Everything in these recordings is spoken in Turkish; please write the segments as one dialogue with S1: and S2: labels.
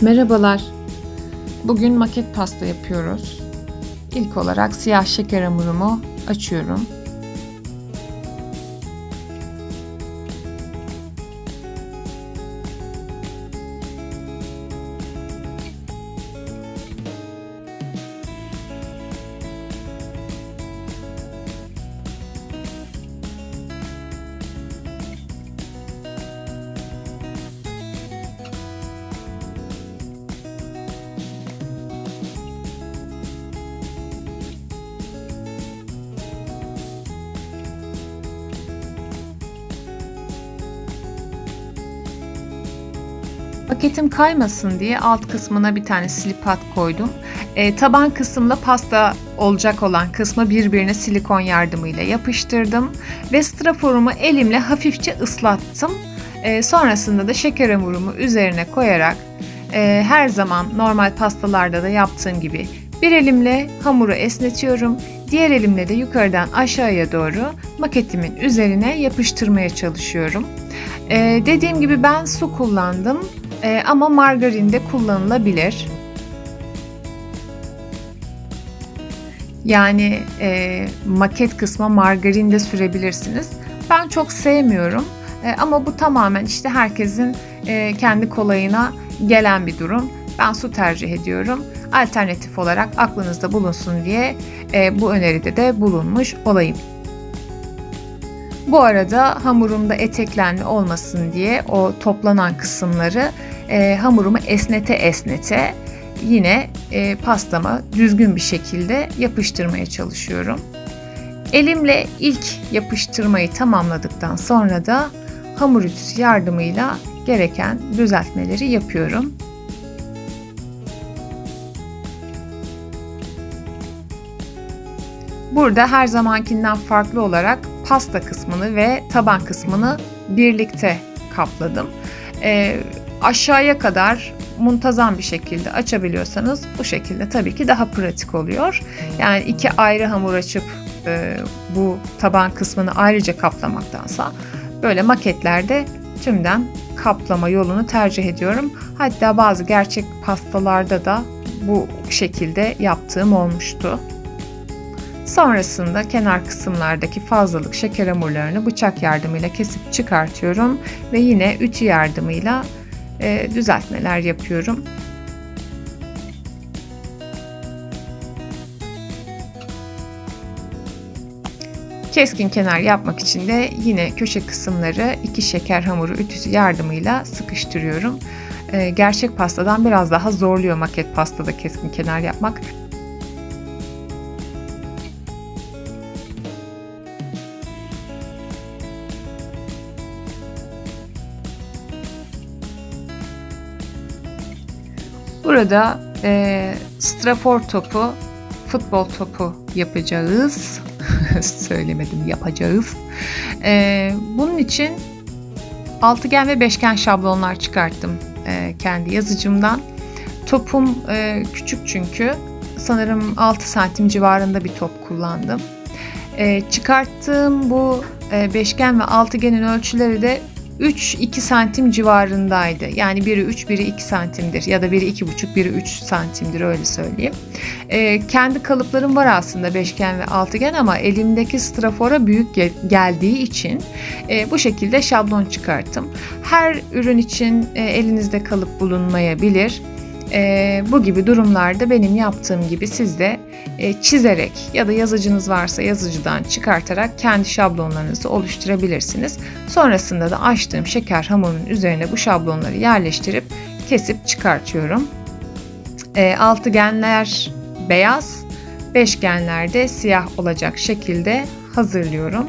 S1: Merhabalar. Bugün maket pasta yapıyoruz. İlk olarak siyah şeker hamurumu açıyorum. Paketim kaymasın diye alt kısmına bir tane silipat koydum. E, taban kısımla pasta olacak olan kısmı birbirine silikon yardımıyla yapıştırdım. Ve straforumu elimle hafifçe ıslattım. E, sonrasında da şeker hamurumu üzerine koyarak e, her zaman normal pastalarda da yaptığım gibi bir elimle hamuru esnetiyorum. Diğer elimle de yukarıdan aşağıya doğru maketimin üzerine yapıştırmaya çalışıyorum. Ee, dediğim gibi ben su kullandım ee, ama margarin de kullanılabilir. Yani e, maket kısma margarin de sürebilirsiniz. Ben çok sevmiyorum E, ama bu tamamen işte herkesin e, kendi kolayına gelen bir durum. Ben su tercih ediyorum. Alternatif olarak aklınızda bulunsun diye e, bu öneride de bulunmuş olayım. Bu arada hamurumda eteklenme olmasın diye o toplanan kısımları e, hamurumu esnete esnete yine e, pastama düzgün bir şekilde yapıştırmaya çalışıyorum. Elimle ilk yapıştırmayı tamamladıktan sonra da hamur ütüsü yardımıyla gereken düzeltmeleri yapıyorum. Burada her zamankinden farklı olarak pasta kısmını ve taban kısmını birlikte kapladım. E, aşağıya kadar muntazam bir şekilde açabiliyorsanız bu şekilde tabii ki daha pratik oluyor. Yani iki ayrı hamur açıp e, bu taban kısmını ayrıca kaplamaktansa böyle maketlerde tümden kaplama yolunu tercih ediyorum. Hatta bazı gerçek pastalarda da bu şekilde yaptığım olmuştu. Sonrasında kenar kısımlardaki fazlalık şeker hamurlarını bıçak yardımıyla kesip çıkartıyorum ve yine ütü yardımıyla e, düzeltmeler yapıyorum. Keskin kenar yapmak için de yine köşe kısımları iki şeker hamuru ütüsü yardımıyla sıkıştırıyorum. E, gerçek pastadan biraz daha zorluyor maket pastada keskin kenar yapmak. Burada e, strafor topu, futbol topu yapacağız. Söylemedim yapacağız. E, bunun için altıgen ve beşgen şablonlar çıkarttım e, kendi yazıcımdan. Topum e, küçük çünkü. Sanırım 6 santim civarında bir top kullandım. E, çıkarttığım bu e, beşgen ve altıgenin ölçüleri de 3-2 santim civarındaydı. Yani biri 3, biri 2 santimdir ya da biri 2,5, biri 3 santimdir öyle söyleyeyim. E, kendi kalıplarım var aslında beşgen ve altıgen ama elimdeki strafora büyük gel- geldiği için e, bu şekilde şablon çıkarttım. Her ürün için e, elinizde kalıp bulunmayabilir. E, bu gibi durumlarda benim yaptığım gibi siz de e, çizerek ya da yazıcınız varsa yazıcıdan çıkartarak kendi şablonlarınızı oluşturabilirsiniz. Sonrasında da açtığım şeker hamurunun üzerine bu şablonları yerleştirip kesip çıkartıyorum. E, altıgenler beyaz, beşgenler de siyah olacak şekilde hazırlıyorum.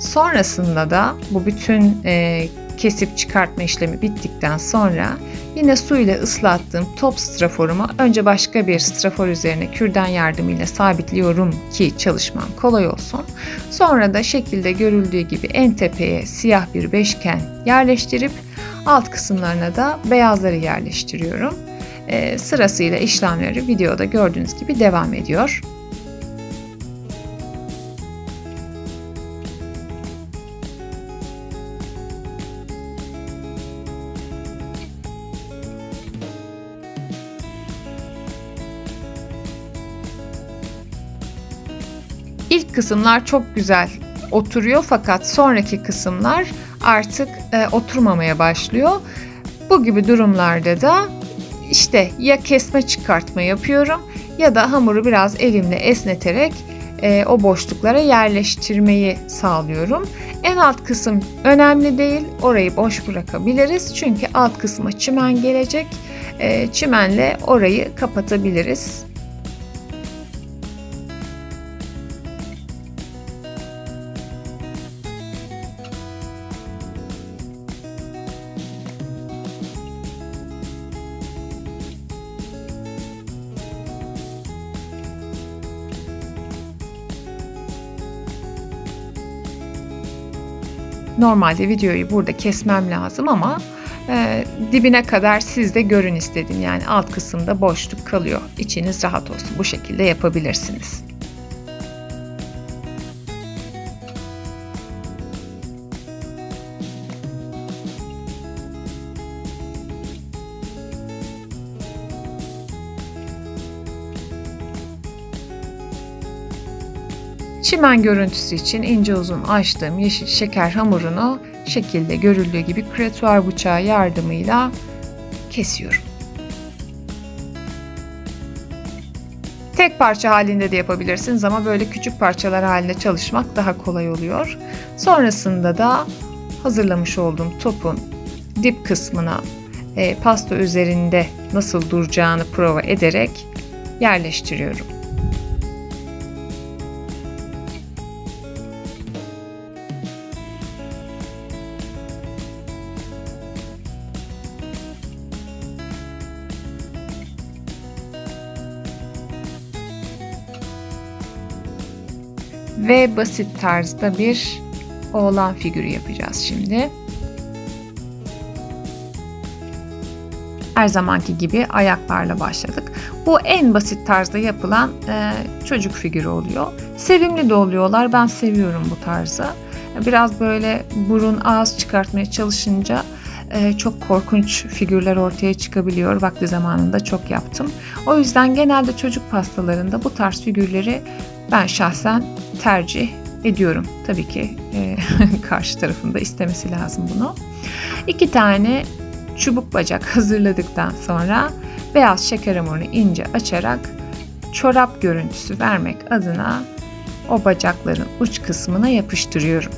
S1: Sonrasında da bu bütün e, kesip çıkartma işlemi bittikten sonra yine su ile ıslattığım top straforumu önce başka bir strafor üzerine kürdan yardımıyla sabitliyorum ki çalışmam kolay olsun. Sonra da şekilde görüldüğü gibi en tepeye siyah bir beşgen yerleştirip alt kısımlarına da beyazları yerleştiriyorum. Ee, sırasıyla işlemleri videoda gördüğünüz gibi devam ediyor. İlk kısımlar çok güzel oturuyor fakat sonraki kısımlar artık e, oturmamaya başlıyor. Bu gibi durumlarda da işte ya kesme çıkartma yapıyorum ya da hamuru biraz elimle esneterek e, o boşluklara yerleştirmeyi sağlıyorum. En alt kısım önemli değil. Orayı boş bırakabiliriz. Çünkü alt kısma çimen gelecek. E, çimenle orayı kapatabiliriz. Normalde videoyu burada kesmem lazım ama e, dibine kadar siz de görün istedim. Yani alt kısımda boşluk kalıyor. İçiniz rahat olsun. Bu şekilde yapabilirsiniz. Çimen görüntüsü için ince uzun açtığım yeşil şeker hamurunu şekilde görüldüğü gibi kretuar bıçağı yardımıyla kesiyorum. Tek parça halinde de yapabilirsiniz ama böyle küçük parçalar halinde çalışmak daha kolay oluyor. Sonrasında da hazırlamış olduğum topun dip kısmına e, pasta üzerinde nasıl duracağını prova ederek yerleştiriyorum. Ve basit tarzda bir oğlan figürü yapacağız şimdi. Her zamanki gibi ayaklarla başladık. Bu en basit tarzda yapılan e, çocuk figürü oluyor. Sevimli de oluyorlar. Ben seviyorum bu tarzı. Biraz böyle burun ağız çıkartmaya çalışınca e, çok korkunç figürler ortaya çıkabiliyor. Vakti zamanında çok yaptım. O yüzden genelde çocuk pastalarında bu tarz figürleri ben şahsen tercih ediyorum. Tabii ki e, karşı tarafında istemesi lazım bunu. İki tane çubuk bacak hazırladıktan sonra beyaz şeker hamurunu ince açarak çorap görüntüsü vermek adına o bacakların uç kısmına yapıştırıyorum.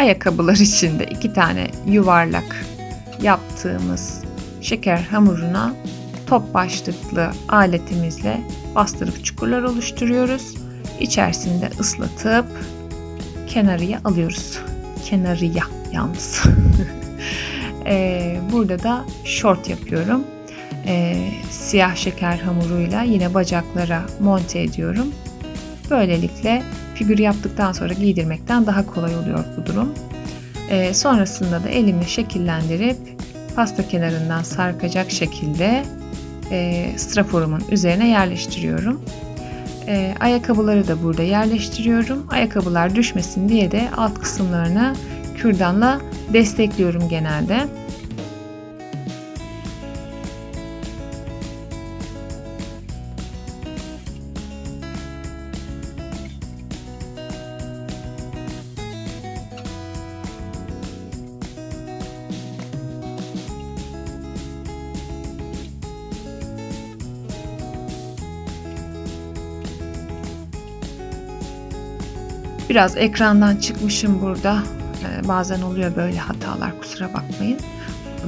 S1: Ayakkabılar için de iki tane yuvarlak yaptığımız şeker hamuruna top başlıklı aletimizle bastırıp çukurlar oluşturuyoruz. İçerisinde ıslatıp kenarıya alıyoruz. Kenarıya yalnız. ee, burada da short yapıyorum. Ee, siyah şeker hamuruyla yine bacaklara monte ediyorum. Böylelikle figür yaptıktan sonra giydirmekten daha kolay oluyor bu durum. E, sonrasında da elimi şekillendirip pasta kenarından sarkacak şekilde e, straforumun üzerine yerleştiriyorum. E, ayakkabıları da burada yerleştiriyorum. Ayakkabılar düşmesin diye de alt kısımlarını kürdanla destekliyorum genelde. Biraz ekrandan çıkmışım burada. Ee, bazen oluyor böyle hatalar kusura bakmayın.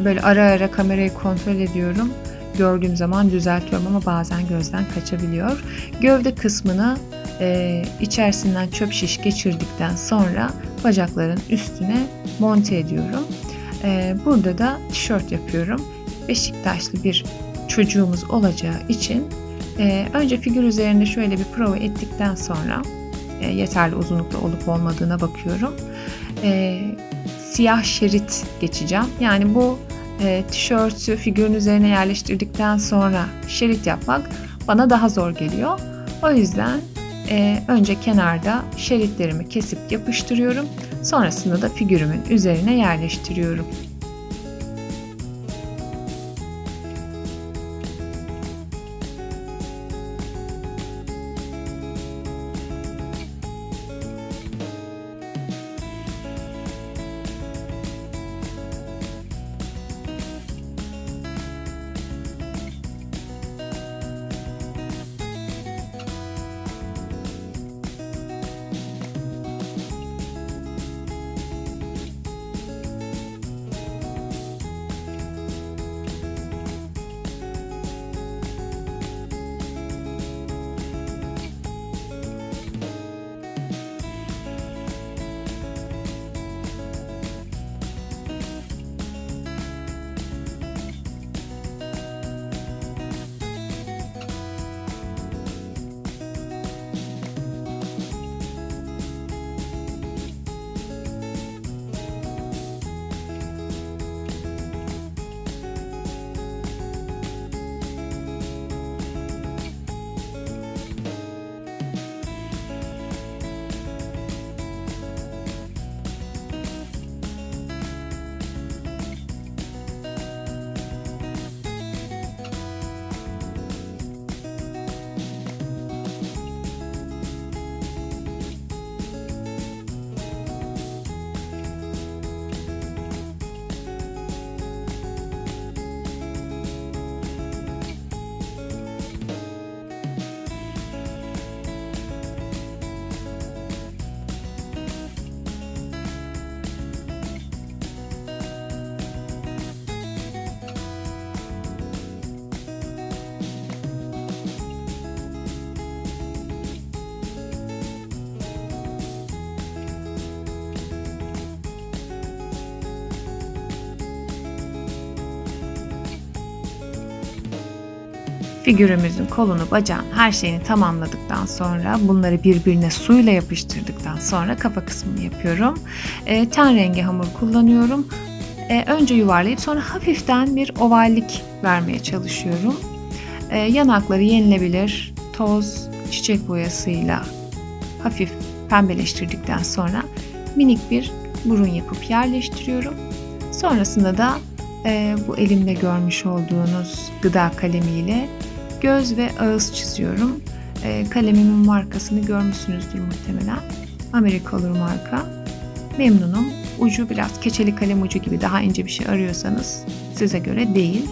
S1: Böyle ara ara kamerayı kontrol ediyorum. Gördüğüm zaman düzeltiyorum ama bazen gözden kaçabiliyor. Gövde kısmını e, içerisinden çöp şiş geçirdikten sonra bacakların üstüne monte ediyorum. E, burada da tişört yapıyorum. Beşiktaşlı bir çocuğumuz olacağı için E, önce figür üzerinde şöyle bir prova ettikten sonra e, yeterli uzunlukta olup olmadığına bakıyorum. E, siyah şerit geçeceğim. Yani bu e, tişörtü figürün üzerine yerleştirdikten sonra şerit yapmak bana daha zor geliyor. O yüzden e, önce kenarda şeritlerimi kesip yapıştırıyorum. Sonrasında da figürümün üzerine yerleştiriyorum. Figürümüzün kolunu, bacağını, her şeyini tamamladıktan sonra bunları birbirine suyla yapıştırdıktan sonra kafa kısmını yapıyorum. E, ten rengi hamur kullanıyorum. E, önce yuvarlayıp sonra hafiften bir ovallik vermeye çalışıyorum. E, yanakları yenilebilir toz çiçek boyasıyla hafif pembeleştirdikten sonra minik bir burun yapıp yerleştiriyorum. Sonrasında da e, bu elimde görmüş olduğunuz gıda kalemiyle göz ve ağız çiziyorum. E, kalemimin markasını görmüşsünüzdür muhtemelen. Amerikalı marka. Memnunum. Ucu biraz keçeli kalem ucu gibi daha ince bir şey arıyorsanız size göre değil.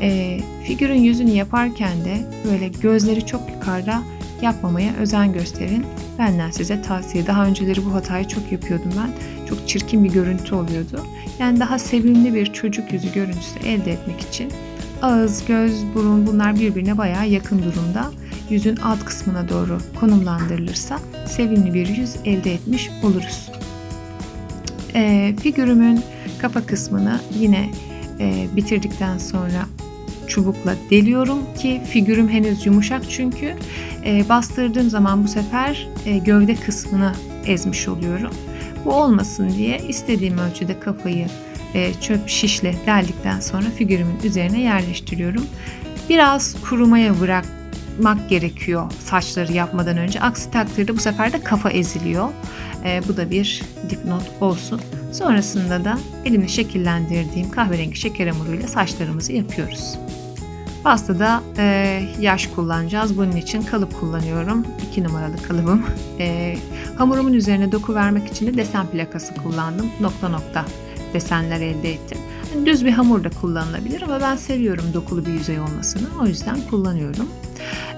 S1: E, figürün yüzünü yaparken de böyle gözleri çok yukarıda yapmamaya özen gösterin. Benden size tavsiye. Daha önceleri bu hatayı çok yapıyordum ben. Çok çirkin bir görüntü oluyordu. Yani daha sevimli bir çocuk yüzü görüntüsü elde etmek için ağız, göz, burun bunlar birbirine bayağı yakın durumda. Yüzün alt kısmına doğru konumlandırılırsa sevimli bir yüz elde etmiş oluruz. E, figürümün kafa kısmını yine e, bitirdikten sonra çubukla deliyorum ki figürüm henüz yumuşak çünkü e, bastırdığım zaman bu sefer e, gövde kısmını ezmiş oluyorum. Bu olmasın diye istediğim ölçüde kafayı e, çöp şişle deldikten sonra figürümün üzerine yerleştiriyorum. Biraz kurumaya bırakmak gerekiyor saçları yapmadan önce. Aksi takdirde bu sefer de kafa eziliyor. E, bu da bir dipnot olsun. Sonrasında da elimle şekillendirdiğim kahverengi şeker hamuruyla saçlarımızı yapıyoruz. Pastada e, yaş kullanacağız. Bunun için kalıp kullanıyorum. 2 numaralı kalıbım. E, hamurumun üzerine doku vermek için de desen plakası kullandım. Nokta nokta desenler elde ettim. Yani düz bir hamur da kullanılabilir ama ben seviyorum dokulu bir yüzey olmasını. O yüzden kullanıyorum.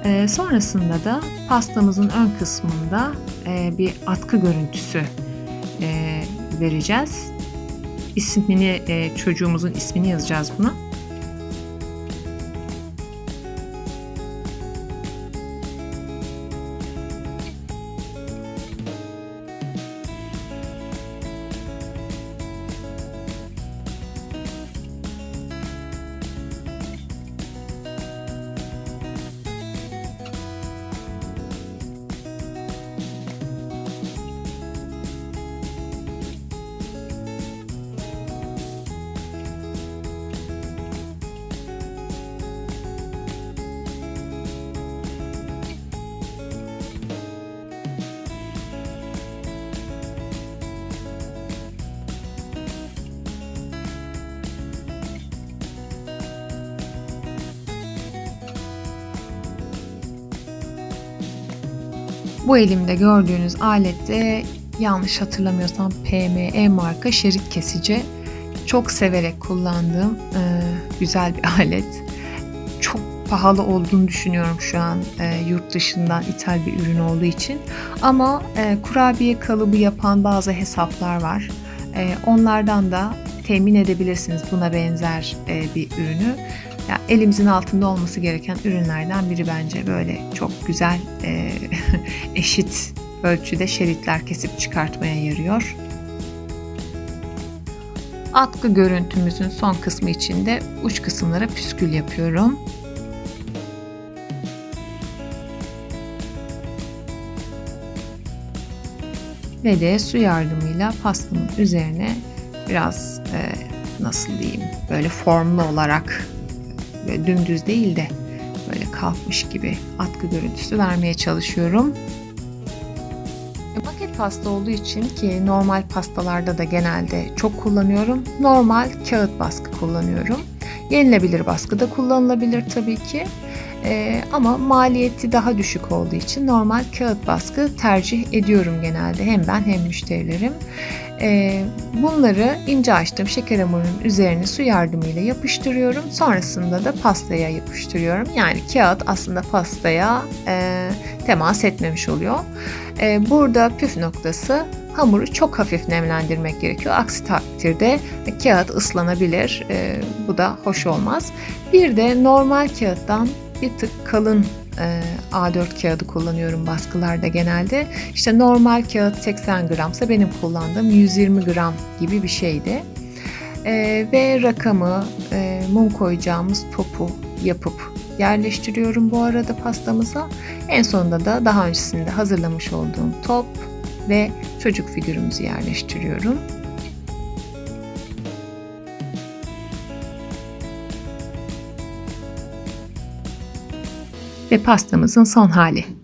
S1: E, sonrasında da pastamızın ön kısmında e, bir atkı görüntüsü e, vereceğiz. İsmini, e, çocuğumuzun ismini yazacağız buna. Bu elimde gördüğünüz alette yanlış hatırlamıyorsam PME marka şerit kesici. Çok severek kullandığım e, güzel bir alet. Çok pahalı olduğunu düşünüyorum şu an e, yurt dışından ithal bir ürün olduğu için. Ama e, kurabiye kalıbı yapan bazı hesaplar var. E, onlardan da temin edebilirsiniz buna benzer e, bir ürünü. Ya, elimizin altında olması gereken ürünlerden biri bence böyle çok güzel e, eşit ölçüde şeritler kesip çıkartmaya yarıyor. Atkı görüntümüzün son kısmı için de uç kısımlara püskül yapıyorum. Ve de su yardımıyla pastamın üzerine biraz e, nasıl diyeyim böyle formlu olarak böyle dümdüz değil de böyle kalkmış gibi atkı görüntüsü vermeye çalışıyorum. Paket pasta olduğu için ki normal pastalarda da genelde çok kullanıyorum. Normal kağıt baskı kullanıyorum. Yenilebilir baskı da kullanılabilir tabii ki. Ee, ama maliyeti daha düşük olduğu için normal kağıt baskı tercih ediyorum genelde. Hem ben hem müşterilerim. Ee, bunları ince açtığım şeker hamurunun üzerine su yardımıyla yapıştırıyorum. Sonrasında da pastaya yapıştırıyorum. Yani kağıt aslında pastaya e, temas etmemiş oluyor. E, burada püf noktası hamuru çok hafif nemlendirmek gerekiyor. Aksi takdirde kağıt ıslanabilir. E, bu da hoş olmaz. Bir de normal kağıttan bir tık kalın e, A4 kağıdı kullanıyorum baskılarda genelde. İşte normal kağıt 80 gramsa benim kullandığım 120 gram gibi bir şeydi. E, ve rakamı e, mum koyacağımız topu yapıp yerleştiriyorum bu arada pastamıza. En sonunda da daha öncesinde hazırlamış olduğum top ve çocuk figürümüzü yerleştiriyorum. Ve pastamızın son hali.